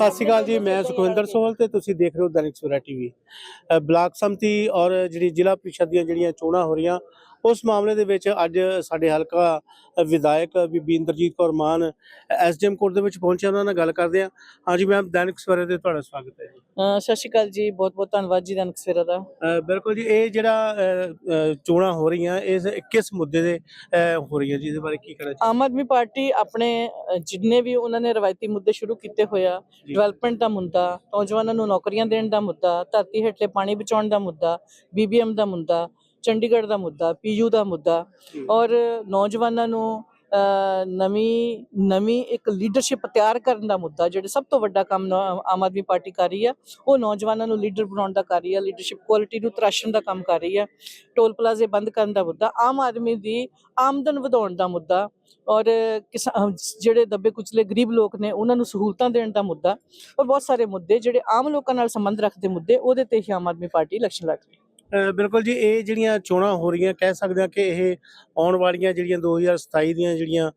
ਸਤਿ ਸ਼੍ਰੀ ਅਕਾਲ ਜੀ, ਮੈਂ ਸੁਖਵਿੰਦਰ ਸੋਹਲ ਤੇ ਤੁਸੀਂ ਦੇਖ ਰਹੇ ਹੋ ਦੈਨਿਕ ਸਵੇਰਾ ਟੀਵੀ। ਬਲਾਕ ਸੰਮਤੀ ਔਰ ਜਿਹੜੀ ਜ਼ਿਲ੍ਹਾ ਪ੍ਰੀਸ਼ਦ ਦੀਆਂ ਜਿਹੜੀਆਂ ਚੋਣਾਂ ਹੋ ਰਹੀਆਂ ਉਸ ਮਾਮਲੇ ਦੇ ਵਿੱਚ ਅੱਜ ਸਾਡੇ ਹਲਕਾ ਵਿਧਾਇਕ ਬੀਬੀ ਇੰਦਰਜੀਤ ਕੌਰ ਮਾਨ ਐਸਡੀਐਮ ਕੋਰਟ ਦੇ ਵਿੱਚ ਪਹੁੰਚੇ ਉਹਨਾਂ ਨਾਲ ਗੱਲ ਕਰਦੇ ਹਾਂ। ਹਾਂਜੀ ਮੈਮ ਦੈਨਿਕ ਸਵੇਰਾ ਤੇ ਤੁਹਾਡਾ ਸਵਾਗਤ ਹੈ ਜੀ। ਸਤਿ ਸ਼੍ਰੀ ਅਕਾਲ ਜੀ ਬਹੁਤ ਬਹੁਤ ਧੰਨਵਾਦ ਜੀ ਦਨਕ ਸਵੇਰਾ ਦਾ। ਬਿਲਕੁਲ ਜੀ ਇਹ ਜਿਹੜਾ ਚੋਣਾਂ ਹੋ ਰਹੀਆਂ ਇਸ ਕਿਸ ਮੁੱਦੇ ਦੇ ਹੋ ਰਹੀਆਂ ਜੀ ਇਹਦੇ ਬਾਰੇ ਕੀ ਕਹਿਣਾ ਚਾਹੀਦਾ ਆਮ ਆਦਮੀ ਪਾਰਟੀ ਆਪਣੇ ਜਿੰਨੇ ਵੀ ਉਹਨਾਂ ਨੇ ਰਵਾਇਤੀ ਮੁੱਦੇ ਸ਼ੁਰੂ ਕੀਤੇ ਹੋਇਆ। ਡਿਵੈਲਪਮੈਂਟ ਦਾ ਮੁੱਦਾ ਨੌਜਵਾਨਾਂ ਨੂੰ ਨੌਕਰੀਆਂ ਦੇਣ ਦਾ ਮੁੱਦਾ ਧਰਤੀ ਹੇਠਲੇ ਪਾਣੀ ਬਚਾਉਣ ਦਾ ਮੁੱਦਾ ਬੀਬੀਐਮ ਦਾ ਮੁੱਦਾ ਚੰਡੀਗੜ੍ਹ ਦਾ ਮੁੱਦਾ ਪੀਯੂ ਦਾ ਮੁੱਦਾ। ਔਰ ਨੌਜਵਾਨਾਂ ਨੂੰ ਨਵੀਂ ਨਵੀਂ ਇੱਕ ਲੀਡਰਸ਼ਿਪ ਤਿਆਰ ਕਰਨ ਦਾ ਮੁੱਦਾ ਜਿਹੜੇ ਸਭ ਤੋਂ ਵੱਡਾ ਕੰਮ ਆਮ ਆਦਮੀ ਪਾਰਟੀ ਕਰ ਰਹੀ ਆ ਉਹ ਨੌਜਵਾਨਾਂ ਨੂੰ ਲੀਡਰ ਬਣਾਉਣ ਦਾ ਕਰ ਰਹੀ ਆ ਲੀਡਰਸ਼ਿਪ ਕੁਆਲਿਟੀ ਨੂੰ ਤਰਾਸ਼ਣ ਦਾ ਕੰਮ ਕਰ ਰਹੀ ਆ ਟੋਲ ਪਲਾਜ਼ੇ ਬੰਦ ਕਰਨ ਦਾ ਮੁੱਦਾ ਆਮ ਆਦਮੀ ਦੀ ਆਮਦਨ ਵਧਾਉਣ ਦਾ ਮੁੱਦਾ ਔਰ ਜਿਹੜੇ ਦੱਬੇ ਕੁਚਲੇ ਗਰੀਬ ਲੋਕ ਨੇ ਉਹਨਾਂ ਨੂੰ ਸਹੂਲਤਾਂ ਦੇਣ ਦਾ ਮੁੱਦਾ ਔਰ ਬਹੁਤ ਸਾਰੇ ਮੁੱਦੇ ਜਿਹੜੇ ਆਮ ਲੋਕਾਂ ਨਾਲ ਸੰਬੰਧ ਰੱਖਦੇ ਮੁੱਦੇ ਉਹਦੇ ਤੇ ਹੀ ਆਮ ਆਦਮੀ ਪਾਰਟੀ ਇਲੈਕਸ਼ਨ ਲੜ ਰਹੀ ਹੈ ਬਿਲਕੁਲ ਜੀ, ਇਹ ਜਿਹੜੀਆਂ ਚੋਣਾਂ ਹੋ ਰਹੀਆਂ, ਕਹਿ ਸਕਦੇ ਹਾਂ ਕਿ ਇਹ ਆਉਣ ਵਾਲੀਆਂ ਜਿਹੜੀਆਂ 2027 ਦੀਆਂ ਜਿਹੜੀਆਂ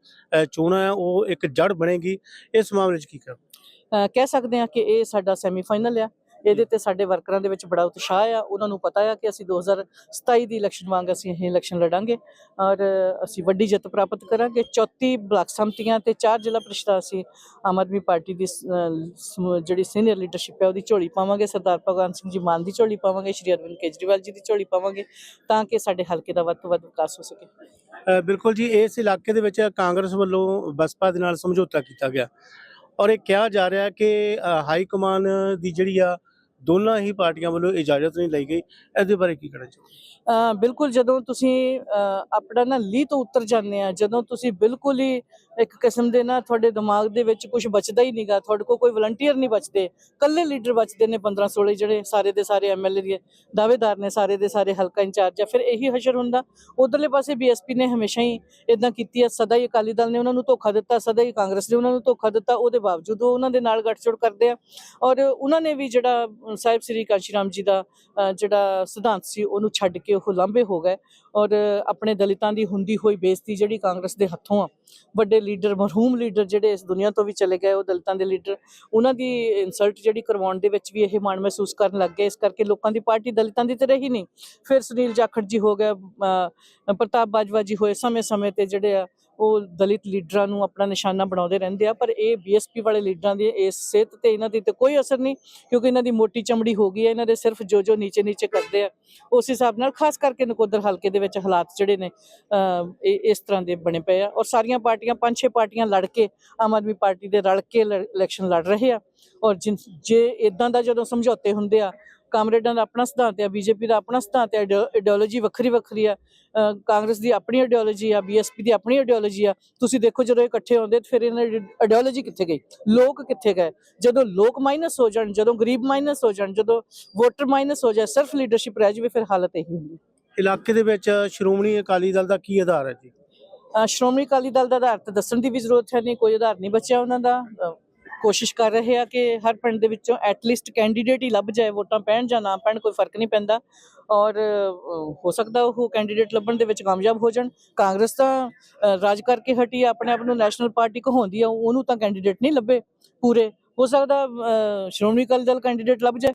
ਚੋਣਾਂ ਆ ਉਹ ਇੱਕ ਜੜ ਬਣੇਗੀ। ਇਸ ਮਾਮਲੇ 'ਚ ਕੀ ਕਰ ਕਹਿ ਸਕਦੇ ਹਾਂ ਕਿ ਇਹ ਸਾਡਾ ਸੈਮੀਫਾਈਨਲ ਆ। ਇਹਦੇ ਤੇ ਸਾਡੇ ਵਰਕਰਾਂ ਦੇ ਵਿੱਚ ਬੜਾ ਉਤਸ਼ਾਹ ਆ। ਉਹਨਾਂ ਨੂੰ ਪਤਾ ਆ ਕਿ ਅਸੀਂ 2027 ਦੀ ਇਲੈਕਸ਼ਨ ਵਾਂਗ ਅਸੀਂ ਇਹ ਇਲੈਕਸ਼ਨ ਲੜਾਂਗੇ ਔਰ ਅਸੀਂ ਵੱਡੀ ਜਿੱਤ ਪ੍ਰਾਪਤ ਕਰਾਂਗੇ। 34 ਬਲਾਕ ਸੰਮਤੀਆਂ ਤੇ 4 ਜ਼ਿਲ੍ਹਾ ਪ੍ਰੀਸ਼ਦਾਂ ਅਸੀਂ ਆਮ ਆਦਮੀ ਪਾਰਟੀ ਦੀ ਜਿਹੜੀ ਸੀਨੀਅਰ ਲੀਡਰਸ਼ਿਪ ਹੈ ਉਹਦੀ ਝੋਲੀ ਪਾਵਾਂਗੇ। ਸਰਦਾਰ ਭਗਵੰਤ ਸਿੰਘ ਜੀ ਮਾਨ ਦੀ ਝੋਲੀ ਪਾਵਾਂਗੇ, ਸ਼੍ਰੀ ਅਰਵਿੰਦ ਕੇਜਰੀਵਾਲ ਜੀ ਦੀ ਝੋਲੀ ਪਾਵਾਂਗੇ ਤਾਂ ਕਿ ਸਾਡੇ ਹਲਕੇ ਦਾ ਵੱਧ ਤੋਂ ਵੱਧ ਵਿਕਾਸ ਹੋ ਸਕੇ। ਬਿਲਕੁਲ ਜੀ, ਇਸ ਇਲਾਕੇ ਦੇ ਵਿੱਚ ਕਾਂਗਰਸ ਵੱਲੋਂ ਬਸਪਾ ਦੇ ਨਾਲ ਸਮਝੌਤਾ ਕੀਤਾ ਗਿਆ ਔਰ ਇਹ ਕਿਹਾ ਜਾ ਰਿਹਾ ਕਿ ਹਾਈ ਕਮਾਨ ਦੀ ਜਿਹੜੀ ਆ ਦੋਨਾਂ ਹੀ ਪਾਰਟੀਆਂ ਵੱਲੋਂ ਇਜਾਜ਼ਤ ਨਹੀਂ ਲਈ ਗਈ। ਇਹਦੇ ਬਾਰੇ ਕੀ ਕਹਿਣਾ ਚਾਹੋਗੇ? ਬਿਲਕੁਲ ਜਦੋਂ ਤੁਸੀਂ ਆਪਣਾ ਨਾ ਲੀਹ ਤੋਂ ਉਤਰ ਜਾਂਦੇ ਆ, ਜਦੋਂ ਤੁਸੀਂ ਬਿਲਕੁਲ ਹੀ ਇੱਕ ਕਿਸਮ ਦੇ ਨਾ ਤੁਹਾਡੇ ਦਿਮਾਗ ਦੇ ਵਿੱਚ ਕੁਝ ਬਚਦਾ ਹੀ ਨਹੀਂਗਾ ਤੁਹਾਡੇ ਕੋਲ ਕੋਈ ਵਲੰਟੀਅਰ ਨਹੀਂ ਬਚਦੇ ਕੱਲੇ ਲੀਡਰ ਬਚਦੇ ਨੇ 15 16 ਜਿਹੜੇ ਸਾਰੇ ਦੇ ਸਾਰੇ ਐਮਐਲਏ ਦੇ ਦਾਅਵੇਦਾਰ ਨੇ, ਸਾਰੇ ਦੇ ਸਾਰੇ ਹਲਕਾ ਇੰਚਾਰਜ ਆ, ਫਿਰ ਇਹੀ ਹਸ਼ਰ ਹੁੰਦਾ। ਉਧਰਲੇ ਪਾਸੇ ਬੀਐਸਪੀ ਨੇ ਹਮੇਸ਼ਾ ਹੀ ਇਦਾਂ ਕੀਤੀ ਹੈ ਸਦਾ ਹੀ ਅਕਾਲੀ ਦਲ ਨੇ ਉਹਨਾਂ ਨੂੰ ਧੋਖਾ ਦਿੱਤਾ, ਸਦਾ ਹੀ ਕਾਂਗਰਸ ਨੇ ਉਹਨਾਂ ਨੂੰ ਧੋਖਾ ਦਿੱਤਾ, ਉਹਦੇ ਬਾਵਜੂਦ ਉਹ ਉਹਨਾਂ ਦੇ ਨਾਲ ਗੱਠਜੋੜ ਕਰਦੇ ਆ। ਔਰ ਉਹਨਾਂ ਨੇ ਵੀ ਜਿਹੜਾ ਸਾਹਿਬ ਸ੍ਰੀ ਕਾਂਸ਼ੀ ਰਾਮ ਜੀ ਦਾ ਜਿਹੜਾ ਸਿਧਾਂਤ ਸੀ, ਉਹਨੂੰ ਛੱਡ ਕੇ ਉਹ ਲਾਂਭੇ ਹੋ ਗਏ ਔਰ ਆਪਣੇ ਦਲਿਤਾਂ ਦੀ ਹੁੰਦੀ ਹੋਈ ਬੇਇੱਜ਼ਤੀ ਜਿਹੜੀ ਕਾਂਗਰਸ ਦੇ ਹੱਥੋਂ ਆ, ਵੱਡੇ ਲੀਡਰ, ਮਰਹੂਮ ਲੀਡਰ ਜਿਹੜੇ ਇਸ ਦੁਨੀਆ ਤੋਂ ਵੀ ਚਲੇ ਗਏ, ਉਹ ਦਲਿਤਾਂ ਦੇ ਲੀਡਰ, ਉਹਨਾਂ ਦੀ ਇਨਸਲਟ ਜਿਹੜੀ ਕਰਵਾਉਣ ਦੇ ਵਿੱਚ ਵੀ ਇਹ ਮਾਣ ਮਹਿਸੂਸ ਕਰਨ ਲੱਗ ਗਏ, ਇਸ ਕਰਕੇ ਲੋਕਾਂ ਦੀ ਪਾਰਟੀ ਦਲਿਤਾਂ ਦੀ ਤੇ ਰਹੀ ਨਹੀਂ। ਫਿਰ ਸੁਨੀਲ ਜਾਖੜ ਜੀ ਹੋ ਗਏ ਪ੍ਰਤਾਪ ਬਾਜਵਾ ਜੀ ਹੋਏ ਸਮੇਂ-ਸਮੇਂ ਤੇ ਜਿਹੜੇ ਆ ਉਹ ਦਲਿਤ ਲੀਡਰਾਂ ਨੂੰ ਆਪਣਾ ਨਿਸ਼ਾਨਾ ਬਣਾਉਂਦੇ ਰਹਿੰਦੇ ਆ ਪਰ ਇਹ ਬੀਐਸਪੀ ਵਾਲੇ ਲੀਡਰਾਂ ਦੀ ਇਸ ਸਿਹਤ ਤੇ ਇਹਨਾਂ ਦੀ ਤੇ ਕੋਈ ਅਸਰ ਨਹੀਂ ਕਿਉਂਕਿ ਇਹਨਾਂ ਦੀ ਮੋਟੀ ਚਮੜੀ ਹੋ ਗਈ ਹੈ ਇਹਨਾਂ ਦੇ ਸਿਰਫ ਜੋ ਜੋ ਨੀਚੇ ਨੀਚੇ ਕਰਦੇ ਆ ਉਸ ਹਿਸਾਬ ਨਾਲ ਖਾਸ ਕਰਕੇ ਨਕੋਦਰ ਹਲਕੇ ਦੇ ਵਿੱਚ ਹਾਲਾਤ ਜਿਹੜੇ ਨੇ ਅਹ, ਇਹ ਇਸ ਤਰ੍ਹਾਂ ਦੇ ਬਣੇ ਪਏ ਆ ਔਰ ਸਾਰੀਆਂ ਪਾਰਟੀਆਂ ਪੰਜ ਛੇ ਪਾਰਟੀਆਂ ਲੜ ਕੇ ਆਮ ਆਦਮੀ ਪਾਰਟੀ ਦੇ ਰਲ ਕੇ ਲ- ਇਲੈਕਸ਼ਨ ਲੜ ਰਹੇ ਆ ਔਰ ਜਿਨ- ਜੇ ਇਦਾਂ ਦਾ ਜਦੋਂ ਸਮਝੌਤੇ ਹੁੰਦੇ ਆ ਕਾਮਰੇਡਾਂ ਦਾ ਆਪਣਾ ਸਿਧਾਂਤ ਆ ਬੀਜੇਪੀ ਦਾ ਆਪਣਾ ਸਿਧਾਂਤ ਹੈ ਆਈਡੀਓਲੋਜੀ ਵੱਖਰੀ ਵੱਖਰੀ ਆ। ਕਾਂਗਰਸ ਦੀ ਆਪਣੀ ਆਈਡੀਓਲੋਜੀ ਆ ਬੀਐਸਪੀ ਦੀ ਆਪਣੀ ਆਈਡੀਓਲੋਜੀ ਆ। ਤੁਸੀਂ ਦੇਖੋ ਜਦੋਂ ਇਹ ਇਕੱਠੇ ਹੁੰਦੇ ਫਿਰ ਇਹਨਾਂ ਦੀ ਆਈਡੀਓਲੋਜੀ ਕਿੱਥੇ ਗਈ? ਲੋਕ ਕਿੱਥੇ ਗਏ? ਜਦੋਂ ਲੋਕ ਮਾਈਨਸ ਹੋ ਜਾਣ ਜਦੋਂ ਗਰੀਬ ਮਾਈਨਸ ਹੋ ਜਾਣ ਜਦੋਂ ਵੋਟਰ ਮਾਈਨਸ ਹੋ ਜਾਏ ਸਿਰਫ ਲੀਡਰਸ਼ਿਪ ਰਹਿ ਜਾਵੇ ਫਿਰ ਹਾਲਤ ਇਹੀ ਹੁੰਦੀ ਇਲਾਕੇ ਦੇ ਵਿੱਚ ਸ਼੍ਰੋਮਣੀ ਅਕਾਲੀ ਦਲ ਦਾ ਕੀ ਆਧਾਰ ਹੈ ਜੀ? ਸ਼੍ਰੋਮਣੀ ਅਕਾਲੀ ਦਲ ਦਾ ਆਧਾਰ ਤਾਂ ਦੱਸਣ ਦੀ ਵੀ ਜ਼ਰੂਰਤ ਹੈ ਨਹੀਂ ਕੋਈ ਆਧਾਰ ਨਹੀਂ ਬਚਿਆ ਉਹਨਾਂ ਦਾ। ਕੋਸ਼ਿਸ਼ ਕਰ ਰਹੇ ਆ ਕਿ ਹਰ ਪਿੰਡ ਦੇ ਵਿੱਚੋਂ ਐਟਲੀਸਟ ਕੈਂਡੀਡੇਟ ਹੀ ਲੱਭ ਜਾਏ ਵੋਟਾਂ ਪੈਣ ਜਾਂ ਨਾ ਪੈਣ ਕੋਈ ਫ਼ਰਕ ਨਹੀਂ ਪੈਂਦਾ। ਔਰ ਹੋ ਸਕਦਾ ਉਹ ਕੈਂਡੀਡੇਟ ਲੱਭਣ ਦੇ ਵਿੱਚ ਕਾਮਯਾਬ ਹੋ ਜਾਣ। ਕਾਂਗਰਸ ਤਾਂ ਅਹ, ਰਾਜ ਕਰਕੇ ਹਟੀ ਆ, ਆਪਣੇ ਆਪ ਨੂੰ ਨੈਸ਼ਨਲ ਪਾਰਟੀ ਕਹਾਉਂਦੀ ਆ ਉਹਨੂੰ ਤਾਂ ਕੈਂਡੀਡੇਟ ਨਹੀਂ ਲੱਭੇ ਪੂਰੇ। ਹੋ ਸਕਦਾ ਸ਼੍ਰੋਮਣੀ ਅਕਾਲੀ ਦਲ ਕੈਂਡੀਡੇਟ ਲੱਭ ਜਾਏ।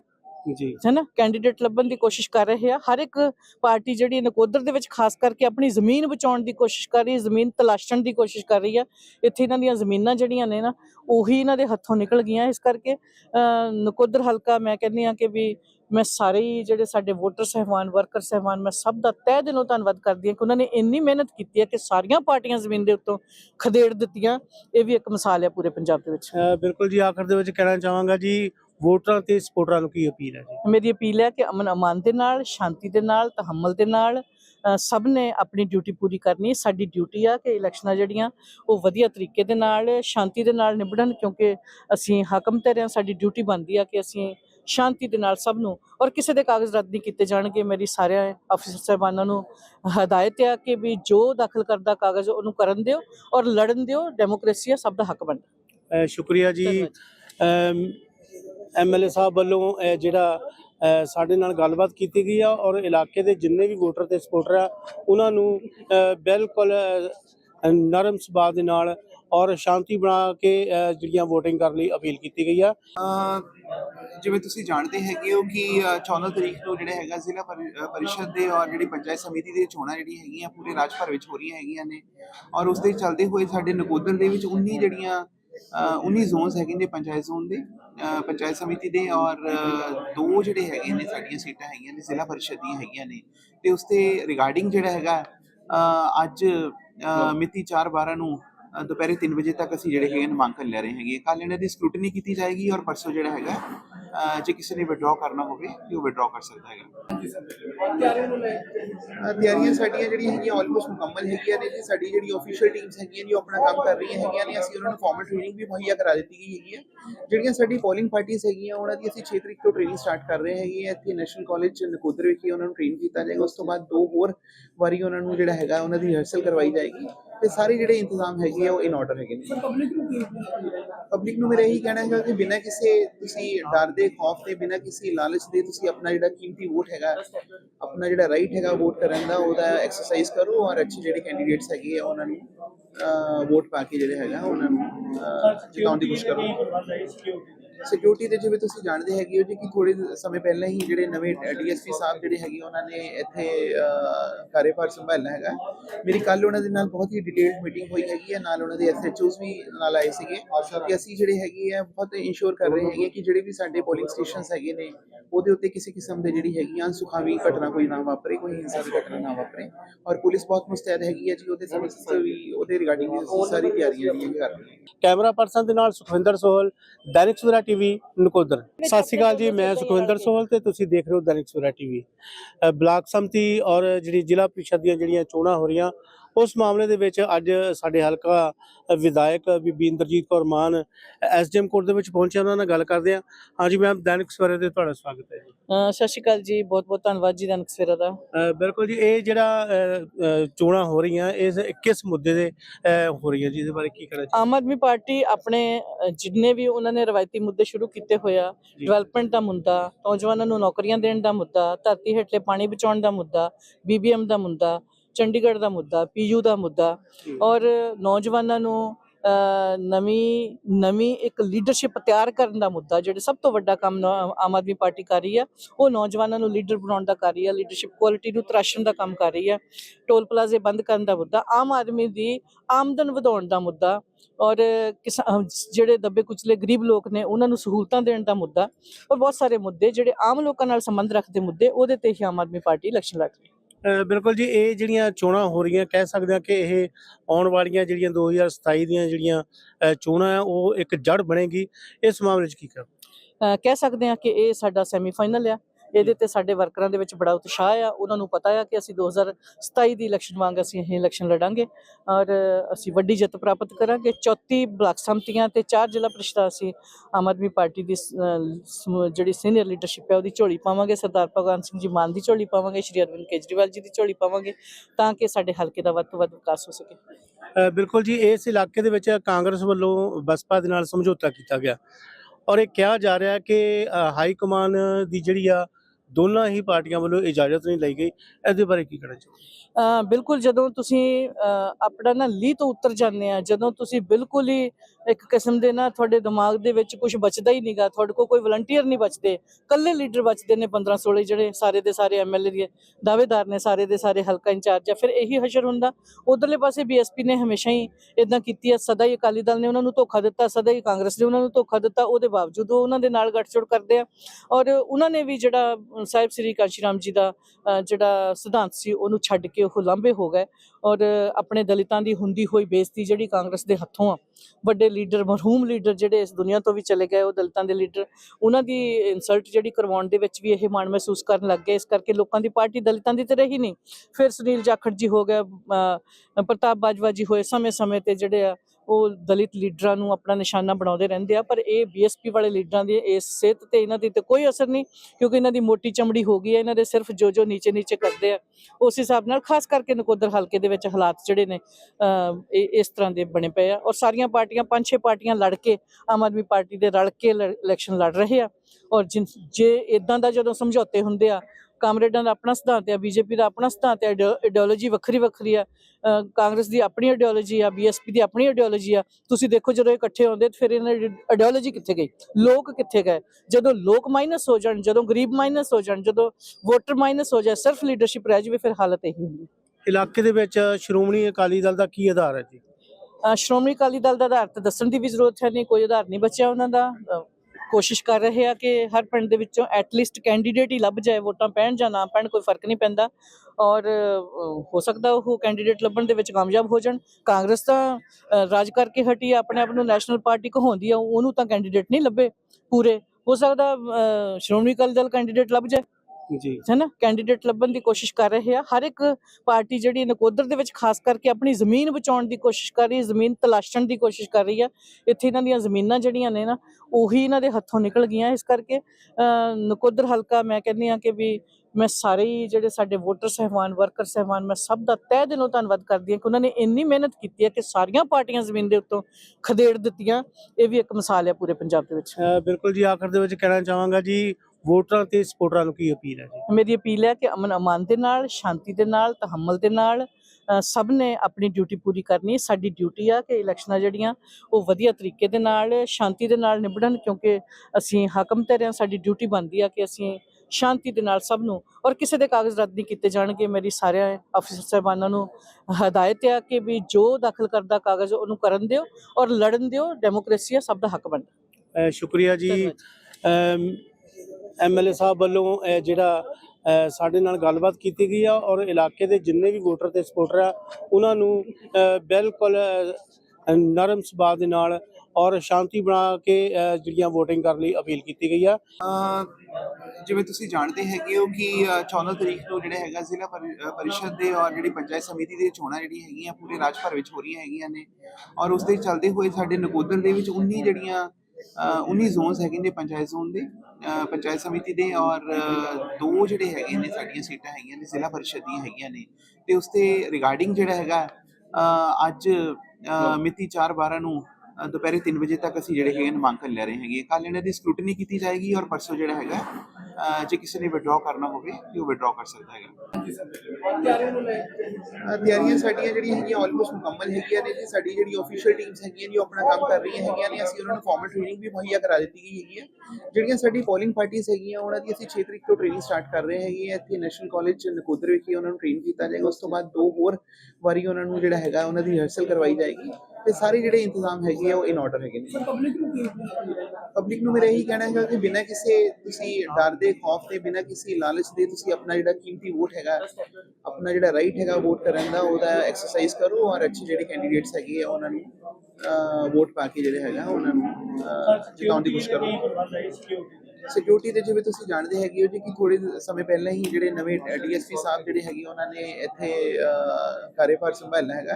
ਜੀ। ਹੈ ਨਾ ਕੈਂਡੀਡੇਟ ਲੱਭਣ ਦੀ ਕੋਸ਼ਿਸ਼ ਕਰ ਰਹੇ ਆ। ਹਰ ਇੱਕ ਪਾਰਟੀ ਜਿਹੜੀ ਨਕੋਦਰ ਦੇ ਵਿੱਚ ਖਾਸ ਕਰਕੇ ਆਪਣੀ ਜ਼ਮੀਨ ਬਚਾਉਣ ਦੀ ਕੋਸ਼ਿਸ਼ ਕਰ ਰਹੀ ਹੈ ਜ਼ਮੀਨ ਤਲਾਸ਼ਣ ਦੀ ਕੋਸ਼ਿਸ਼ ਕਰ ਰਹੀ ਹੈ। ਇੱਥੇ ਇਹਨਾਂ ਦੀਆਂ ਜ਼ਮੀਨਾਂ ਜਿਹੜੀਆਂ ਨੇ ਨਾ ਉਹੀ ਇਹਨਾਂ ਦੇ ਹੱਥੋਂ ਨਿਕਲ ਗਈਆਂ ਇਸ ਕਰਕੇ। ਨਕੋਦਰ ਹਲਕਾ ਮੈਂ ਕਹਿੰਦੀ ਆ ਕਿ ਵੀ ਮੈਂ ਸਾਰੇ ਜਿਹੜੇ ਸਾਡੇ ਵੋਟਰ ਸਹਿਬਾਨ ਵਰਕਰ ਸਹਿਬਾਨ ਮੈਂ ਸਭ ਦਾ ਤਹਿ ਦਿਲੋਂ ਧੰਨਵਾਦ ਕਰਦੀ ਹਾਂ ਕਿ ਉਹਨਾਂ ਨੇ ਇੰਨੀ ਮਿਹਨਤ ਕੀਤੀ ਹੈ ਕਿ ਸਾਰੀਆਂ ਪਾਰਟੀਆਂ ਜ਼ਮੀਨ ਦੇ ਉੱਤੋਂ ਖਦੇੜ ਦਿੱਤੀਆਂ। ਇਹ ਵੀ ਇੱਕ ਮਿਸਾਲ ਹੈ ਪੂਰੇ ਪੰਜਾਬ ਦੇ ਵਿੱਚ। ਬਿਲਕੁਲ ਜੀ ਆਖਰ ਦੇ ਵਿੱਚ ਕਹਿਣਾ ਚਾਹਾਂਗਾ ਜੀ ਵੋਟਰਾਂ ਤੇ ਸਪੋਰਟਰਾਂ ਨੂੰ ਕੀ ਅਪੀਲ ਹੈ ਜੀ? ਮੇਰੀ ਅਪੀਲ ਹੈ ਕਿ ਅਮਨ ਅਮਾਨ ਦੇ ਨਾਲ ਸ਼ਾਂਤੀ ਦੇ ਨਾਲ ਤਹਮਲ ਦੇ ਨਾਲ ਸਭ ਨੇ ਆਪਣੀ ਡਿਊਟੀ ਪੂਰੀ ਕਰਨੀ। ਸਾਡੀ ਡਿਊਟੀ ਆ ਕਿ ਇਲੈਕਸ਼ਨਾਂ ਜਿਹੜੀਆਂ ਉਹ ਵਧੀਆ ਤਰੀਕੇ ਦੇ ਨਾਲ ਸ਼ਾਂਤੀ ਦੇ ਨਾਲ ਨਿਬੜਨ ਕਿਉਂਕਿ ਅਸੀਂ ਹਾਕਮ ਤੇ ਰਹੇ ਹਾਂ। ਸਾਡੀ ਡਿਊਟੀ ਬਣਦੀ ਆ ਕਿ ਅਸੀਂ ਸ਼ਾਂਤੀ ਦੇ ਨਾਲ ਸਭ ਨੂੰ ਔਰ ਕਿਸੇ ਦੇ ਕਾਗਜ਼ ਰੱਦ ਨਹੀਂ ਕੀਤੇ ਜਾਣਗੇ। ਮੇਰੀ ਸਾਰਿਆਂ ਅਫਸਰ ਸਾਹਿਬਾਨਾਂ ਨੂੰ ਹਦਾਇਤ ਹੈ ਕਿ ਵੀ ਜੋ ਦਾਖਲ ਕਰਦਾ ਕਾਗਜ਼ ਉਹਨੂੰ ਕਰਨ ਦਿਓ ਔਰ ਲੜਨ ਦਿਓ। ਡੈਮੋਕ੍ਰੇਸੀ ਆ ਸਭ ਦਾ ਹੱਕ ਬਣਦਾ। ਸ਼ੁਕਰੀਆ ਜੀ। ਐਮਐਲਏ ਸਾਹਿਬ ਵੱਲੋਂ ਜਿਹੜਾ ਸਾਡੇ ਨਾਲ ਗੱਲਬਾਤ ਕੀਤੀ ਗਈ ਆ ਔਰ ਇਲਾਕੇ ਦੇ ਜਿੰਨੇ ਵੀ ਵੋਟਰ ਤੇ ਸਪੋਰਟਰ ਆ, ਉਹਨਾਂ ਨੂੰ ਬਿਲਕੁਲ ਨਰਮ ਸੁਭਾਅ ਦੇ ਨਾਲ ਔਰ ਸ਼ਾਂਤੀ ਬਣਾ ਕੇ ਜਿਹੜੀਆਂ VOTING ਕਰਨ ਲਈ ਅਪੀਲ ਕੀਤੀ ਗਈ ਆ। ਜਿਵੇਂ ਤੁਸੀਂ ਜਾਣਦੇ ਹੈਗੇ ਹੋ ਕਿ ਅਹ 14 ਤਰੀਕ ਨੂੰ ਜਿਹੜੇ ਹੈਗਾ ਜ਼ਿਲ੍ਹਾ ਪਰਿ- ਪਰਿਸ਼ਦ ਦੇ ਔਰ ਜਿਹੜੀ ਪੰਚਾਇਤ ਸਮਿਤੀ ਦੇ ਚੋਣਾਂ ਜਿਹੜੀਆਂ ਹੈਗੀਆਂ, ਪੂਰੇ ਰਾਜ ਭਰ ਵਿੱਚ ਹੋ ਰਹੀਆਂ ਹੈਗੀਆਂ ਨੇ ਔਰ ਉਸ ਦੇ ਚੱਲਦੇ ਹੋਏ ਸਾਡੇ ਨਕੋਦਰ ਦੇ ਵਿੱਚ 19 ਜਿਹੜੀਆਂ 19 ਜ਼ੋਨਸ ਹੈਗੇ ਨੇ ਪੰਚਾਇਤ ਜ਼ੋਨ ਦੇ ਅਹ ਪੰਚਾਇਤ ਸਮਿਤੀ ਦੇ ਔਰ ਦੋ ਜਿਹੜੇ ਹੈਗੇ ਨੇ ਸਾਡੀਆਂ ਸੀਟਾਂ ਹੈਗੀਆਂ ਨੇ, ਜ਼ਿਲ੍ਹਾ ਪਰਿਸ਼ਦ ਦੀਆਂ ਹੈਗੀਆਂ ਨੇ। ਤੇ ਉਸ ਤੇ ਰਿਗਾਰਡਿੰਗ ਜਿਹੜਾ ਹੈਗਾ ਅਹ ਅੱਜ ਅਹ ਮਿਤੀ 4 12 ਨੂੰ ਅ, ਦੁਪਹਿਰੇ 3 ਵਜੇ ਤੱਕ ਅਸੀਂ ਜਿਹੜੇ ਹੈਗੇ ਨਾਮਾਂਕਨ ਲੈ ਰਹੇ ਹੈਗੇ। ਕੱਲ ਇਹਨਾਂ ਦੀ ਸਕ੍ਰੂਟਨੀ ਕੀਤੀ ਜਾਏਗੀ ਔਰ ਪਰਸੋਂ ਜਿਹੜਾ ਹੈਗਾ ਅ, ਜੇ ਕਿਸੇ ਨੇ ਵਿਡਰਾਅ ਕਰਨਾ ਹੋਵੇ ਤੇ ਉਹ ਵਿਡਰਾਅ ਕਰ ਸਕਦਾ ਹੈਗਾ। ਅ, ਤਿਆਰੀਆਂ ਸਾਡੀਆਂ ਜਿਹੜੀਆਂ ਹੈਗੀਆਂ ਆਲਮੋਸਟ ਮੁਕੰਮਲ ਹੈਗੀਆਂ ਨੇ ਜੀ। ਸਾਡੀ ਜਿਹੜੀ ਆਫੀਸ਼ੀਅਲ ਟੀਮਸ ਹੈਗੀਆਂ ਨੇ ਉਹ ਆਪਣਾ ਕੰਮ ਕਰ ਰਹੀਆਂ ਹੈਗੀਆਂ ਨੇ। ਅਸੀਂ ਉਹਨਾਂ ਨੂੰ ਫਾਰਮਲ ਟ੍ਰੇਨਿੰਗ ਵੀ ਮੁਹੱਈਆ ਕਰਾ ਦਿੱਤੀ ਗਈ ਹੈਗੀ ਹੈ। ਜਿਹੜੀਆਂ ਸਾਡੀ ਪੋਲਿੰਗ ਪਾਰਟੀਆਂ ਹੈਗੀਆਂ ਉਹਨਾਂ ਦੀ ਅਸੀਂ 6 ਤਰੀਕ ਤੋਂ ਟ੍ਰੇਨਿੰਗ ਸਟਾਰਟ ਕਰ ਰਹੇ ਹੈਗੇ ਆ ਇੱਥੇ ਨੈਸ਼ਨਲ ਕਾਲਜ ਨਕੋਦਰ ਵਿਖੇ ਉਹਨਾਂ ਨੂੰ ਟ੍ਰੇਨ ਕੀਤਾ ਜਾਏਗਾ। ਉਸ ਤੋਂ ਬਾਅਦ ਦੋ ਹੋਰ ਵਾਰੀ ਉਹਨਾਂ ਨੂੰ ਜਿਹੜਾ ਹੈਗਾ ਉਹਨਾਂ ਦੀ ਰਿਹਰਸਲ ਕਰਵਾਈ ਜਾਏਗੀ। ਤੇ ਸਾਰੇ ਜਿਹੜੇ ਇੰਤਜ਼ਾਮ ਹੈਗੇ ਆ ਉਹ ਇਨ ਆਰਡਰ ਹੈਗੇ ਨੇ। ਪਬਲਿਕ ਨੂੰ ਮੇਰਾ ਇਹੀ ਕਹਿਣਾ ਹੈਗਾ ਕਿ ਬਿਨਾਂ ਕਿਸੇ ਤੁਸੀਂ ਡਰ ਦੇ ਖੌਫ ਦੇ ਬਿਨਾਂ ਕਿਸੇ ਲਾਲਚ ਦੇ ਤੁਸੀਂ ਆਪਣਾ ਜਿਹੜਾ ਕੀਮਤੀ ਵੋਟ ਹੈਗਾ ਆਪਣਾ ਜਿਹੜਾ ਰਾਈਟ ਹੈਗਾ ਵੋਟ ਕਰਨ ਦਾ ਉਹਦਾ ਐਕਸਰਸਾਈਜ਼ ਕਰੋ ਔਰ ਅੱਛੇ ਜਿਹੜੇ ਕੈਂਡੀਡੇਟਸ ਹੈਗੇ ਆ ਉਹਨਾਂ ਨੂੰ ਵੋਟ ਪਾ ਕੇ ਜਿਹੜੇ ਹੈਗਾ ਉਹਨਾਂ ਨੂੰ ਜਿਤਾਉਣ ਦੀ ਕੋਸ਼ਿਸ਼ ਕਰੋ। ਸਿਕਿਉਰਿਟੀ ਦੇ ਜਿਵੇਂ ਤੁਸੀਂ ਜਾਣਦੇ ਹੈਗੇ ਹੋ ਜੀ ਕਿ ਥੋੜੇ ਸਮੇਂ ਪਹਿਲਾਂ ਹੀ ਜਿਹੜੇ ਨਵੇਂ ਡੀਐਸਪੀ ਸਾਹਿਬ ਜਿਹੜੇ ਹੈਗੇ ਉਹਨਾਂ ਨੇ ਇੱਥੇ ਕਾਰਜਭਾਰ ਸੰਭਾਲਣਾ ਹੈਗਾ। ਮੇਰੀ ਕੱਲ ਉਹਨਾਂ ਦੇ ਨਾਲ ਬਹੁਤ ਹੀ ਡਿਟੇਲਡ ਮੀਟਿੰਗ ਹੋਈ ਹੈਗੀ ਹੈ ਨਾਲ ਉਹਨਾਂ ਦੇ ਐਸਐਚਓਸ ਵੀ ਨਾਲ ਆਏ ਸੀਗੇ। ਕਿ ਅਸੀਂ ਜਿਹੜੇ ਹੈਗੇ ਆ, ਬਹੁਤ ਇਨਸ਼ੋਰ ਕਰ ਰਹੇ ਹੈਗੇ ਕਿ ਜਿਹੜੇ ਵੀ ਸਾਡੇ ਪੋਲਿੰਗ ਸਟੇਸ਼ਨਸ ਹੈਗੇ ਨੇ, ਉਹਦੇ ਉੱਤੇ ਕਿਸੇ ਕਿਸਮ ਦੇ ਜਿਹੜੀ ਹੈਗੀ ਅਨਸੁਖਾਵੀ ਘਟਨਾ ਕੋਈ ਨਾ ਵਾਪਰੇ, ਕੋਈ ਹਿੰਸਾ ਦੀ ਘਟਨਾ ਨਾ ਵਾਪਰੇ। ਔਰ ਪੁਲਿਸ ਬਹੁਤ ਮੁਸਤੈਦ ਹੈਗੀ ਹੈ ਜੀ, ਉਹਦੇ ਸਮੇਂ ਵੀ, ਉਹਦੇ ਰਿਗਾਰਡਿੰਗ ਸਾਰੀ ਤਿਆਰੀਆਂ ਜਿਹੜੀਆਂ ਕਰ ਰਹੀ ਹੈ। ਕੈਮਰਾ ਪਰਸਨ ਦੇ ਨਾਲ ਸੁਖਵਿੰਦਰ ਸੋਹਲ, ਦੈਨਿਕ ਸਵੇਰਾ ਟੀਵੀ ਨਕੋਦਰ। ਸਤਿ ਸ਼੍ਰੀ ਅਕਾਲ ਜੀ ਮੈਂ ਸੁਖਵਿੰਦਰ ਸੋਹਲ ਤੇ ਤੁਸੀਂ ਦੇਖ ਰਹੇ ਹੋ ਦੈਨਿਕ ਸਵੇਰਾ ਟੀਵੀ। ਬਲਾਕ ਸੰਮਤੀ ਔਰ ਜਿਹੜੀ ਜ਼ਿਲ੍ਹਾ ਪ੍ਰੀਸ਼ਦ ਦੀਆਂ ਜਿਹੜੀਆਂ ਚੋਣਾਂ ਹੋ ਰਹੀਆਂ ਉਸ ਮਾਮਲੇ ਦੇ ਵਿੱਚ ਅੱਜ ਸਾਡੇ ਹਲਕਾ ਵਿਧਾਇਕ ਬੀਬੀ ਇੰਦਰਜੀਤ ਕੌਰ ਮਾਨ ਐਸਡੀਐਮ ਕੋਰਟ ਦੇ ਵਿੱਚ ਪਹੁੰਚੇ ਉਹਨਾਂ ਨਾਲ ਗੱਲ ਕਰਦੇ ਹਾਂ। ਹਾਂਜੀ ਮੈਮ ਦੈਨਿਕ ਸਵੇਰਾ ਤੇ ਤੁਹਾਡਾ ਸਵਾਗਤ ਹੈ ਜੀ। ਸਤਿ ਸ਼੍ਰੀ ਅਕਾਲ ਜੀ ਬਹੁਤ ਬਹੁਤ ਧੰਨਵਾਦ ਜੀ ਦਨਕ ਸਵੇਰਾ ਦਾ। ਬਿਲਕੁਲ ਜੀ ਇਹ ਜਿਹੜਾ ਚੋਣਾਂ ਹੋ ਰਹੀਆਂ ਇਸ ਕਿਸ ਮੁੱਦੇ ਦੇ ਹੋ ਰਹੀਆਂ ਜੀ ਇਹਦੇ ਬਾਰੇ ਕੀ ਕਹਿਣਾ ਚਾਹੀਦਾ ਆਮ ਆਦਮੀ ਪਾਰਟੀ ਆਪਣੇ ਜਿੰਨੇ ਵੀ ਉਹਨਾਂ ਨੇ ਰਵਾਇਤੀ ਮੁੱਦੇ ਸ਼ੁਰੂ ਕੀਤੇ ਹੋਇਆ। ਡਿਵੈਲਪਮੈਂਟ ਦਾ ਮੁੱਦਾ ਨੌਜਵਾਨਾਂ ਨੂੰ ਨੌਕਰੀਆਂ ਦੇਣ ਦਾ ਮੁੱਦਾ ਧਰਤੀ ਹੇਠਲੇ ਪਾਣੀ ਬਚਾਉਣ ਦਾ ਮੁੱਦਾ ਬੀਬੀਐਮ ਦਾ ਮੁੱਦਾ ਚੰਡੀਗੜ੍ਹ ਦਾ ਮੁੱਦਾ ਪੀਯੂ ਦਾ ਮੁੱਦਾ ਔਰ ਨੌਜਵਾਨਾਂ ਨੂੰ ਨਵੀਂ ਨਵੀਂ ਇੱਕ ਲੀਡਰਸ਼ਿਪ ਤਿਆਰ ਕਰਨ ਦਾ ਮੁੱਦਾ ਜਿਹੜੇ ਸਭ ਤੋਂ ਵੱਡਾ ਕੰਮ ਆਮ ਆਦਮੀ ਪਾਰਟੀ ਕਰ ਰਹੀ ਆ ਉਹ ਨੌਜਵਾਨਾਂ ਨੂੰ ਲੀਡਰ ਬਣਾਉਣ ਦਾ ਕਰ ਰਹੀ ਆ ਲੀਡਰਸ਼ਿਪ ਕੁਆਲਿਟੀ ਨੂੰ ਤਰਾਸ਼ਣ ਦਾ ਕੰਮ ਕਰ ਰਹੀ ਆ ਟੋਲ ਪਲਾਜ਼ੇ ਬੰਦ ਕਰਨ ਦਾ ਮੁੱਦਾ ਆਮ ਆਦਮੀ ਦੀ ਆਮਦਨ ਵਧਾਉਣ ਦਾ ਮੁੱਦਾ ਔਰ ਜਿਹੜੇ ਦੱਬੇ ਕੁਚਲੇ ਗਰੀਬ ਲੋਕ ਨੇ ਉਹਨਾਂ ਨੂੰ ਸਹੂਲਤਾਂ ਦੇਣ ਦਾ ਮੁੱਦਾ ਔਰ ਬਹੁਤ ਸਾਰੇ ਮੁੱਦੇ ਜਿਹੜੇ ਆਮ ਲੋਕਾਂ ਨਾਲ ਸੰਬੰਧ ਰੱਖਦੇ ਮੁੱਦੇ ਉਹਦੇ ਤੇ ਹੀ ਆਮ ਆਦਮੀ ਪਾਰਟੀ ਇਲੈਕਸ਼ਨ ਲੜ ਰਹੀ ਹੈ। ਬਿਲਕੁਲ ਜੀ, ਇਹ ਜਿਹੜੀਆਂ ਚੋਣਾਂ ਹੋ ਰਹੀਆਂ, ਕਹਿ ਸਕਦੇ ਹਾਂ ਕਿ ਇਹ ਆਉਣ ਵਾਲੀਆਂ ਜਿਹੜੀਆਂ 2027 ਦੀਆਂ ਜਿਹੜੀਆਂ ਚੋਣਾਂ ਆ, ਉਹ ਇੱਕ ਜੜ ਬਣੇਗੀ। ਇਸ ਮਾਮਲੇ 'ਚ ਕੀ ਕਰ ਕਹਿ ਸਕਦੇ ਹਾਂ ਕਿ ਇਹ ਸਾਡਾ ਸੈਮੀਫਾਈਨਲ ਆ। ਇਹਦੇ ਤੇ ਸਾਡੇ ਵਰਕਰਾਂ ਦੇ ਵਿੱਚ ਬੜਾ ਉਤਸ਼ਾਹ ਆ। ਉਹਨਾਂ ਨੂੰ ਪਤਾ ਆ ਕਿ ਅਸੀਂ 2027 ਦੀ ਇਲੈਕਸ਼ਨ ਵਾਂਗ ਅਸੀਂ ਇਹ ਇਲੈਕਸ਼ਨ ਲੜਾਂਗੇ ਔਰ ਅਸੀਂ ਵੱਡੀ ਜਿੱਤ ਪ੍ਰਾਪਤ ਕਰਾਂਗੇ। 34 ਬਲਾਕ ਸੰਮਤੀਆਂ ਤੇ 4 ਜ਼ਿਲ੍ਹਾ ਪ੍ਰੀਸ਼ਦਾਂ ਅਸੀਂ ਆਮ ਆਦਮੀ ਪਾਰਟੀ ਦੀ ਜਿਹੜੀ ਸੀਨੀਅਰ ਲੀਡਰਸ਼ਿਪ ਹੈ ਉਹਦੀ ਝੋਲੀ ਪਾਵਾਂਗੇ। ਸਰਦਾਰ ਭਗਵੰਤ ਸਿੰਘ ਜੀ ਮਾਨ ਦੀ ਝੋਲੀ ਪਾਵਾਂਗੇ, ਸ਼੍ਰੀ ਅਰਵਿੰਦ ਕੇਜਰੀਵਾਲ ਜੀ ਦੀ ਝੋਲੀ ਪਾਵਾਂਗੇ ਤਾਂ ਕਿ ਸਾਡੇ ਹਲਕੇ ਦਾ ਵੱਧ ਤੋਂ ਵੱਧ ਵਿਕਾਸ ਹੋ ਸਕੇ। ਬਿਲਕੁਲ ਜੀ, ਇਸ ਇਲਾਕੇ ਦੇ ਵਿੱਚ ਕਾਂਗਰਸ ਵੱਲੋਂ ਬਸਪਾ ਦੇ ਨਾਲ ਸਮਝੌਤਾ ਕੀਤਾ ਗਿਆ ਔਰ ਇਹ ਕਿਹਾ ਜਾ ਰਿਹਾ ਕਿ ਹਾਈ ਕਮਾਨ ਦੀ ਜਿਹੜੀ ਆ ਦੋਨਾਂ ਹੀ ਪਾਰਟੀਆਂ ਵੱਲੋਂ ਇਜਾਜ਼ਤ ਨਹੀਂ ਲਈ ਗਈ। ਇਹਦੇ ਬਾਰੇ ਕੀ ਕਹਿਣਾ ਚਾਹੋਗੇ? ਬਿਲਕੁਲ, ਜਦੋਂ ਤੁਸੀਂ ਆਪਣਾ ਨਾ ਲੀਹ ਤੋਂ ਉਤਰ ਜਾਂਦੇ ਆ, ਜਦੋਂ ਤੁਸੀਂ ਬਿਲਕੁਲ ਹੀ ਇੱਕ ਕਿਸਮ ਦੇ ਨਾ ਤੁਹਾਡੇ ਦਿਮਾਗ ਦੇ ਵਿੱਚ ਕੁਝ ਬਚਦਾ ਹੀ ਨਹੀਂਗਾ, ਤੁਹਾਡੇ ਕੋਲ ਕੋਈ ਵਲੰਟੀਅਰ ਨਹੀਂ ਬਚਦੇ। ਕੱਲੇ ਲੀਡਰ ਬਚਦੇ ਨੇ 15 16 ਜਿਹੜੇ ਸਾਰੇ ਦੇ ਸਾਰੇ ਐਮਐਲਏ ਦੇ ਦਾਅਵੇਦਾਰ ਨੇ, ਸਾਰੇ ਦੇ ਸਾਰੇ ਹਲਕਾ ਇੰਚਾਰਜ ਆ ਫਿਰ ਇਹੀ ਹਸ਼ਰ ਹੁੰਦਾ। ਉਧਰਲੇ ਪਾਸੇ ਬੀਐਸਪੀ ਨੇ ਹਮੇਸ਼ਾ ਹੀ ਇਦਾਂ ਕੀਤੀ ਹੈ ਸਦਾ ਹੀ ਅਕਾਲੀ ਦਲ ਨੇ ਉਹਨਾਂ ਨੂੰ ਧੋਖਾ ਦਿੱਤਾ, ਸਦਾ ਹੀ ਕਾਂਗਰਸ ਨੇ ਉਹਨਾਂ ਨੂੰ ਧੋਖਾ ਦਿੱਤਾ, ਉਹਦੇ ਬਾਵਜੂਦ ਉਹ ਉਹਨਾਂ ਦੇ ਨਾਲ ਗੱਠਜੋੜ ਕਰਦੇ ਆ। ਔਰ ਉਹਨਾਂ ਨੇ ਵੀ ਜਿਹੜਾ ਸਾਹਿਬ ਸ੍ਰੀ ਕਾਂਸ਼ੀ ਰਾਮ ਜੀ ਦਾ ਜਿਹੜਾ ਸਿਧਾਂਤ ਸੀ, ਉਹਨੂੰ ਛੱਡ ਕੇ ਉਹ ਲਾਂਭੇ ਹੋ ਗਏ ਔਰ ਆਪਣੇ ਦਲਿਤਾਂ ਦੀ ਹੁੰਦੀ ਹੋਈ ਬੇਇੱਜ਼ਤੀ ਜਿਹੜੀ ਕਾਂਗਰਸ ਦੇ ਹੱਥੋਂ ਆ, ਵੱਡੇ ਲੀਡਰ, ਮਰਹੂਮ ਲੀਡਰ ਜਿਹੜੇ ਇਸ ਦੁਨੀਆ ਤੋਂ ਵੀ ਚਲੇ ਗਏ, ਉਹ ਦਲਿਤਾਂ ਦੇ ਲੀਡਰ, ਉਹਨਾਂ ਦੀ ਇਨਸਲਟ ਜਿਹੜੀ ਕਰਵਾਉਣ ਦੇ ਵਿੱਚ ਵੀ ਇਹ ਮਾਣ ਮਹਿਸੂਸ ਕਰਨ ਲੱਗ ਗਏ, ਇਸ ਕਰਕੇ ਲੋਕਾਂ ਦੀ ਪਾਰਟੀ ਦਲਿਤਾਂ ਦੀ ਤੇ ਰਹੀ ਨਹੀਂ। ਫਿਰ ਸੁਨੀਲ ਜਾਖੜ ਜੀ ਹੋ ਗਏ ਪ੍ਰਤਾਪ ਬਾਜਵਾ ਜੀ ਹੋਏ ਸਮੇਂ-ਸਮੇਂ ਤੇ ਜਿਹੜੇ ਆ ਉਹ ਦਲਿਤ ਲੀਡਰਾਂ ਨੂੰ ਆਪਣਾ ਨਿਸ਼ਾਨਾ ਬਣਾਉਂਦੇ ਰਹਿੰਦੇ ਆ, ਪਰ ਇਹ ਬੀਐਸਪੀ ਵਾਲੇ ਲੀਡਰਾਂ ਦੀ ਇਸ ਸਿਹਤ ਤੇ ਇਹਨਾਂ ਦੀ ਤੇ ਕੋਈ ਅਸਰ ਨਹੀਂ, ਕਿਉਂਕਿ ਇਹਨਾਂ ਦੀ ਮੋਟੀ ਚਮੜੀ ਹੋ ਗਈ ਹੈ, ਇਹਨਾਂ ਦੇ ਸਿਰਫ ਜੋ ਜੋ ਨੀਚੇ ਨੀਚੇ ਕਰਦੇ ਆ, ਉਸ ਹਿਸਾਬ ਨਾਲ ਖਾਸ ਕਰਕੇ ਨਕੋਦਰ ਹਲਕੇ ਦੇ ਵਿੱਚ ਹਾਲਾਤ ਜਿਹੜੇ ਨੇ ਇਹ ਇਸ ਤਰ੍ਹਾਂ ਦੇ ਬਣੇ ਪਏ ਆ, ਔਰ ਸਾਰੀਆਂ ਪਾਰਟੀਆਂ ਪੰਜ ਛੇ ਪਾਰਟੀਆਂ ਲੜ ਕੇ ਆਮ ਆਦਮੀ ਪਾਰਟੀ ਦੇ ਰਲ ਕੇ ਲ- ਇਲੈਕਸ਼ਨ ਲੜ ਰਹੇ ਆ ਔਰ ਜੇ ਇਦਾਂ ਦਾ ਜਦੋਂ ਸਮਝੌਤੇ ਹੁੰਦੇ ਆ ਕਾਮਰੇਡਾਂ ਦਾ ਆਪਣਾ ਸਿਧਾਂਤ ਹੈ ਬੀਜੇਪੀ ਦਾ ਆਪਣਾ ਸਿਧਾਂਤ ਹੈ ਆਈਡੀਓਲੋਜੀ ਵੱਖਰੀ ਵੱਖਰੀ ਆ ਕਾਂਗਰਸ ਦੀ ਆਪਣੀ ਆਈਡੀਓਲੋਜੀ ਆ ਬੀਐਸਪੀ ਦੀ ਆਪਣੀ ਆਈਡੀਓਲੋਜੀ ਆ ਤੁਸੀਂ ਦੇਖੋ ਜਦੋਂ ਇਹ ਇਕੱਠੇ ਹੁੰਦੇ ਤੇ ਫਿਰ ਇਹਨਾਂ ਦੀ ਆਈਡੀਓਲੋਜੀ ਕਿੱਥੇ ਗਈ? ਲੋਕ ਕਿੱਥੇ ਗਏ? ਜਦੋਂ ਲੋਕ ਮਾਈਨਸ ਹੋ ਜਾਣ ਜਦੋਂ ਗਰੀਬ ਮਾਈਨਸ ਹੋ ਜਾਣ ਜਦੋਂ ਵੋਟਰ ਮਾਈਨਸ ਹੋ ਜਾਏ ਸਿਰਫ ਲੀਡਰਸ਼ਿਪ ਰਹਿ ਜਾਵੇ ਫਿਰ ਹਾਲਤ ਇਹੀ ਹੁੰਦੀ। ਇਲਾਕੇ ਦੇ ਵਿੱਚ ਸ਼੍ਰੋਮਣੀ ਅਕਾਲੀ ਦਲ ਦਾ ਕੀ ਆਧਾਰ ਹੈ ਜੀ? ਸ਼੍ਰੋਮਣੀ ਅਕਾਲੀ ਦਲ ਦਾ ਆਧਾਰ ਤਾਂ ਦੱਸਣ ਦੀ ਵੀ ਜ਼ਰੂਰਤ ਹੈ ਨਹੀਂ ਕੋਈ ਆਧਾਰ ਨਹੀਂ ਬਚਿਆ ਉਹਨਾਂ ਦਾ। ਕੋਸ਼ਿਸ਼ ਕਰ ਰਹੇ ਆ ਕਿ ਹਰ ਪਿੰਡ ਦੇ ਵਿੱਚੋਂ ਐਟਲੀਸਟ ਕੈਂਡੀਡੇਟ ਹੀ ਲੱਭ ਜਾਏ ਵੋਟਾਂ ਪੈਣ ਜਾਂ ਨਾ ਪੈਣ ਕੋਈ ਫ਼ਰਕ ਨਹੀਂ ਪੈਂਦਾ। ਔਰ ਹੋ ਸਕਦਾ ਉਹ ਕੈਂਡੀਡੇਟ ਲੱਭਣ ਦੇ ਵਿੱਚ ਕਾਮਯਾਬ ਹੋ ਜਾਣ। ਕਾਂਗਰਸ ਤਾਂ ਰਾਜ ਕਰਕੇ ਹਟੀ ਆ, ਆਪਣੇ ਆਪ ਨੂੰ ਨੈਸ਼ਨਲ ਪਾਰਟੀ ਕਹਾਉਂਦੀ ਆ ਉਹਨੂੰ ਤਾਂ ਕੈਂਡੀਡੇਟ ਨਹੀਂ ਲੱਭੇ ਪੂਰੇ। ਹੋ ਸਕਦਾ ਸ਼੍ਰੋਮਣੀ ਅਕਾਲੀ ਦਲ ਕੈਂਡੀਡੇਟ ਲੱਭ ਜਾਏ। ਜੀ। ਹੈ ਨਾ? ਕੈਂਡੀਡੇਟ ਲੱਭਣ ਦੀ ਕੋਸ਼ਿਸ਼ ਕਰ ਰਹੇ ਆ। ਹਰ ਇੱਕ ਪਾਰਟੀ ਜਿਹੜੀ ਨਕੋਦਰ ਦੇ ਵਿੱਚ ਖਾਸ ਕਰਕੇ ਆਪਣੀ ਜ਼ਮੀਨ ਬਚਾਉਣ ਦੀ ਕੋਸ਼ਿਸ਼ ਕਰ ਰਹੀ ਹੈ ਜ਼ਮੀਨ ਤਲਾਸ਼ਣ ਦੀ ਕੋਸ਼ਿਸ਼ ਕਰ ਰਹੀ ਆ ਇੱਥੇ ਇਹਨਾਂ ਦੀਆਂ ਜ਼ਮੀਨਾਂ ਜਿਹੜੀਆਂ ਨੇ ਨਾ ਉਹੀ ਇਹਨਾਂ ਦੇ ਹੱਥੋਂ ਨਿਕਲ ਗਈਆਂ। ਇਸ ਕਰਕੇ ਨਕੋਦਰ ਹਲਕਾ ਮੈਂ ਕਹਿੰਦੀ ਆ ਕਿ ਵੀ ਮੈਂ ਸਾਰੇ ਜਿਹੜੇ ਸਾਡੇ ਵੋਟਰ ਸਹਿਬਾਨ ਵਰਕਰ ਸਹਿਬਾਨ ਮੈਂ ਸਭ ਦਾ ਤਹਿ ਦਿਲੋਂ ਧੰਨਵਾਦ ਕਰਦੀ ਹਾਂ ਕਿ ਉਹਨਾਂ ਨੇ ਇੰਨੀ ਮਿਹਨਤ ਕੀਤੀ ਹੈ ਕਿ ਸਾਰੀਆਂ ਪਾਰਟੀਆਂ ਜ਼ਮੀਨ ਦੇ ਉੱਤੋਂ ਖਦੇੜ ਦਿੱਤੀਆਂ। ਇਹ ਵੀ ਇੱਕ ਮਿਸਾਲ ਹੈ ਪੂਰੇ ਪੰਜਾਬ ਦੇ ਵਿੱਚ। ਬਿਲਕੁਲ ਜੀ ਆਖਰ ਦੇ ਵਿੱਚ ਕਹਿਣਾ ਚਾਹਾਂਗਾ ਜੀ ਵੋਟਰਾਂ ਤੇ ਸਪੋਰਟਰਾਂ ਨੂੰ ਕੀ ਅਪੀਲ ਹੈ ਜੀ? ਮੇਰੀ ਅਪੀਲ ਹੈ ਕਿ ਅਮਨ ਅਮਾਨ ਦੇ ਨਾਲ ਸ਼ਾਂਤੀ ਦੇ ਨਾਲ ਤਹਮਲ ਦੇ ਨਾਲ ਸਭ ਨੇ ਆਪਣੀ ਡਿਊਟੀ ਪੂਰੀ ਕਰਨੀ ਹੈ। ਸਾਡੀ ਡਿਊਟੀ ਆ ਕਿ ਇਲੈਕਸ਼ਨਾਂ ਜਿਹੜੀਆਂ ਉਹ ਵਧੀਆ ਤਰੀਕੇ ਦੇ ਨਾਲ ਸ਼ਾਂਤੀ ਦੇ ਨਾਲ ਨਿਬੜਨ ਕਿਉਂਕਿ ਅਸੀਂ ਹਾਕਮ ਤੇ ਰਹੇ ਸਾਡੀ ਡਿਊਟੀ ਬਣਦੀ ਆ ਕਿ ਅਸੀਂ ਸ਼ਾਂਤੀ ਦੇ ਨਾਲ ਸਭ ਨੂੰ ਔਰ ਕਿਸੇ ਦੇ ਕਾਗਜ਼ ਰੱਦ ਨਹੀਂ ਕੀਤੇ ਜਾਣਗੇ। ਮੇਰੀ ਸਾਰਿਆਂ ਅਫਸਰ ਸਾਹਿਬਾਨਾਂ ਨੂੰ ਹਦਾਇਤ ਹੈ ਕਿ ਵੀ ਜੋ ਦਾਖਲ ਕਰਦਾ ਕਾਗਜ਼ ਉਹਨੂੰ ਕਰਨ ਦਿਓ ਔਰ ਲੜਨ ਦਿਓ। ਡੈਮੋਕ੍ਰੇਸੀ ਆ ਸਭ ਦਾ ਹੱਕ ਬਣਦਾ। ਸ਼ੁਕਰੀਆ ਜੀ। ਐਮਐਲਏ ਸਾਹਿਬ ਵੱਲੋਂ ਜਿਹੜਾ ਸਾਡੇ ਨਾਲ ਗੱਲਬਾਤ ਕੀਤੀ ਗਈ ਆ ਔਰ ਇਲਾਕੇ ਦੇ ਜਿੰਨੇ ਵੀ ਵੋਟਰ ਤੇ ਸਪੋਰਟਰ ਆ, ਉਹਨਾਂ ਨੂੰ ਬਿਲਕੁਲ ਨਰਮ ਸੁਭਾਅ ਦੇ ਨਾਲ ਔਰ ਸ਼ਾਂਤੀ ਬਣਾ ਕੇ ਜਿਹੜੀਆਂ VOTING ਕਰਨ ਲਈ ਅਪੀਲ ਕੀਤੀ ਗਈ ਆ। ਜਿਵੇਂ ਤੁਸੀਂ ਜਾਣਦੇ ਹੈਗੇ ਹੋ ਕਿ, ਅਹ 14 ਤਰੀਕ ਨੂੰ ਜਿਹੜਾ ਹੈਗਾ ਜ਼ਿਲ੍ਹਾ ਪਰਿ- ਪਰਿਸ਼ਦ ਦੇ ਔਰ ਜਿਹੜੀ ਪੰਚਾਇਤ ਸਮਿਤੀ ਦੇ ਚੋਣਾਂ ਜਿਹੜੀ ਹੈਗੀਆਂ, ਪੂਰੇ ਰਾਜ ਭਰ ਵਿੱਚ ਹੋ ਰਹੀਆਂ ਹੈਗੀਆਂ ਨੇ ਔਰ ਉਸ ਦੇ ਚੱਲਦੇ ਹੋਏ ਸਾਡੇ ਨਕੋਦਰ ਦੇ ਵਿੱਚ 19 ਜਿਹੜੀਆਂ 19 ਜ਼ੋਨਸ ਹੈਗੇ ਨੇ ਪੰਚਾਇਤ ਜ਼ੋਨ ਦੇ ਪੰਚਾਇਤ ਸਮਿਤੀ ਦੇ ਔਰ ਦੋ ਜਿਹੜੇ ਹੈਗੇ ਨੇ ਸਾਡੀਆਂ ਸੀਟਾਂ ਹੈਗੀਆਂ ਨੇ, ਜ਼ਿਲ੍ਹਾ ਪਰਿਸ਼ਦ ਦੀਆਂ ਹੈਗੀਆਂ ਨੇ। ਤੇ ਉਸ ਤੇ ਰਿਗਾਰਡਿੰਗ ਜਿਹੜਾ ਹੈਗਾ ਅੱਜ ਮਿਤੀ 4 12 ਨੂੰ ਦੁਪਹਿਰੇ 3 ਵਜੇ ਤੱਕ ਅਸੀਂ ਜਿਹੜੇ ਹੈਗੇ ਨਾਮਾਂਕਨ ਲੈ ਰਹੇ ਹੈਗੇ। ਕੱਲ ਇਹਨਾਂ ਦੀ ਸਕ੍ਰੂਟਨੀ ਕੀਤੀ ਜਾਏਗੀ ਔਰ ਪਰਸੋਂ ਜਿਹੜਾ ਹੈਗਾ ਜੇ ਕਿਸੇ ਨੇ ਵਿਡਰਾਅ ਕਰਨਾ ਹੋਵੇ ਤੇ ਉਹ ਵਿਡਰਾਅ ਕਰ ਸਕਦਾ ਹੈਗਾ। ਤਿਆਰੀਆਂ ਸਾਡੀਆਂ ਜਿਹੜੀਆਂ ਹੈਗੀਆਂ ਆਲਮੋਸਟ ਮੁਕੰਮਲ ਹੈਗੀਆਂ ਨੇ ਜੀ। ਸਾਡੀ ਜਿਹੜੀ ਆਫੀਸ਼ੀਅਲ ਟੀਮਸ ਹੈਗੀਆਂ ਜੀ ਉਹ ਆਪਣਾ ਕੰਮ ਕਰ ਰਹੀਆਂ ਹੈਗੀਆਂ ਨੇ। ਅਸੀਂ ਉਹਨਾਂ ਨੂੰ ਫਾਰਮਲ ਟ੍ਰੇਨਿੰਗ ਵੀ ਮੁਹੱਈਆ ਕਰਾ ਦਿੱਤੀ ਗਈ ਹੈਗੀ ਹੈ ਜਿਹੜੀਆਂ ਸਾਡੀ ਪੋਲਿੰਗ ਪਾਰਟੀਆਂ ਹੈਗੀਆਂ, ਉਹਨਾਂ ਦੀ ਅਸੀਂ 6 ਤਰੀਕ ਤੋਂ ਟ੍ਰੇਨਿੰਗ ਸਟਾਰਟ ਕਰ ਰਹੇ ਹੈਗੇ ਇੱਥੇ ਨੈਸ਼ਨਲ ਕਾਲਜ ਨਕੋਦਰ ਵਿਖੇ ਉਹਨਾਂ ਨੂੰ ਟ੍ਰੇਨ ਕੀਤਾ ਜਾਏਗਾ। ਉਸ ਤੋਂ ਬਾਅਦ ਦੋ ਹੋਰ ਵਾਰੀ ਉਹਨਾਂ ਨੂੰ ਜਿਹੜਾ ਹੈਗਾ, ਉਹਨਾਂ ਦੀ ਰਿਹਰਸਲ ਕਰਵਾਈ ਜਾਏਗੀ। ਤੇ ਸਾਰੇ ਜਿਹੜੇ ਇੰਤਜ਼ਾਮ ਹੈਗੇ ਆ ਉਹ ਇਨ ਆਰਡਰ ਹੈਗੇ ਨੇ। ਪਬਲਿਕ ਨੂੰ ਮੇਰਾ ਇਹੀ ਕਹਿਣਾ ਹੈਗਾ ਕਿ ਬਿਨਾਂ ਕਿਸੇ ਤੁਸੀਂ ਡਰ ਦੇ ਖੌਫ ਦੇ ਬਿਨਾਂ ਕਿਸੇ ਲਾਲਚ ਦੇ ਤੁਸੀਂ ਆਪਣਾ ਜਿਹੜਾ ਕੀਮਤੀ ਵੋਟ ਹੈਗਾ ਆਪਣਾ ਜਿਹੜਾ ਰਾਈਟ ਹੈਗਾ ਵੋਟ ਕਰਨ ਦਾ ਉਹਦਾ ਐਕਸਰਸਾਈਜ਼ ਕਰੋ ਔਰ ਅੱਛੇ ਜਿਹੜੇ ਕੈਂਡੀਡੇਟਸ ਹੈਗੇ ਆ ਉਹਨਾਂ ਨੂੰ ਵੋਟ ਪਾ ਕੇ ਜਿਹੜੇ ਹੈਗਾ ਉਹਨਾਂ ਨੂੰ ਜਿਤਾਉਣ ਦੀ ਕੋਸ਼ਿਸ਼ ਕਰੋ। ਸਿਕਿਉਰਿਟੀ ਦੇ ਜਿਵੇਂ ਤੁਸੀਂ ਜਾਣਦੇ ਹੈਗੇ ਹੋ ਜੀ ਕਿ ਥੋੜੇ ਸਮੇਂ ਪਹਿਲਾਂ ਹੀ ਜਿਹੜੇ ਨਵੇਂ ਡੀਐਸਪੀ ਸਾਹਿਬ ਜਿਹੜੇ ਹੈਗੇ ਉਹਨਾਂ ਨੇ ਇੱਥੇ ਕਾਰਜਭਾਰ ਸੰਭਾਲਣਾ ਹੈਗਾ।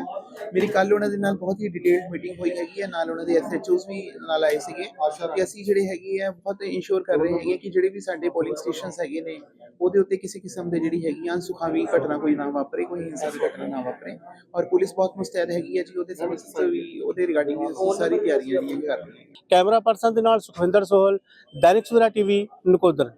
ਮੇਰੀ ਕੱਲ ਉਹਨਾਂ ਦੇ ਨਾਲ ਬਹੁਤ ਹੀ ਡਿਟੇਲਡ ਮੀਟਿੰਗ ਹੋਈ ਹੈਗੀ ਹੈ, ਨਾਲ ਉਹਨਾਂ ਦੇ ਐਸਐਚਓਸ ਵੀ ਨਾਲ ਆਏ ਸੀਗੇ ਕਿ ਅਸੀਂ ਜਿਹੜੇ ਹੈਗੇ ਆ, ਬਹੁਤ ਇਨਸ਼ੋਰ ਕਰ ਰਹੇ ਹੈਗੇ ਕਿ ਜਿਹੜੇ ਵੀ ਸਾਡੇ ਪੋਲਿੰਗ ਸਟੇਸ਼ਨਸ ਹੈਗੇ ਨੇ, ਉਹਦੇ ਉੱਤੇ ਕਿਸੇ ਕਿਸਮ ਦੇ ਜਿਹੜੀ ਹੈਗੀ ਅਨਸੁਖਾਵੀ ਘਟਨਾ ਕੋਈ ਨਾ ਵਾਪਰੇ, ਕੋਈ ਹਿੰਸਾ ਦੀ ਘਟਨਾ ਨਾ ਵਾਪਰੇ। ਔਰ ਪੁਲਿਸ ਬਹੁਤ ਮੁਸਤੈਦ ਹੈਗੀ ਹੈ ਜੀ, ਉਹਦੇ ਸਮੇਂ ਵੀ ਉਹਦੇ ਰਿਗਾਰਡਿੰਗ ਸਾਰੀ ਤਿਆਰੀਆਂ ਜਿਹੜੀਆਂ ਕਰ ਰਹੀ ਹੈ। ਕੈਮਰਾ ਪਰਸਨ ਦੇ ਨਾਲ ਸੁਖਵਿੰਦਰ ਸੋਹਲ, ਦੈਨਿਕ ਸਵੇਰਾ ਟੀਵੀ ਨਕੋਦਰ।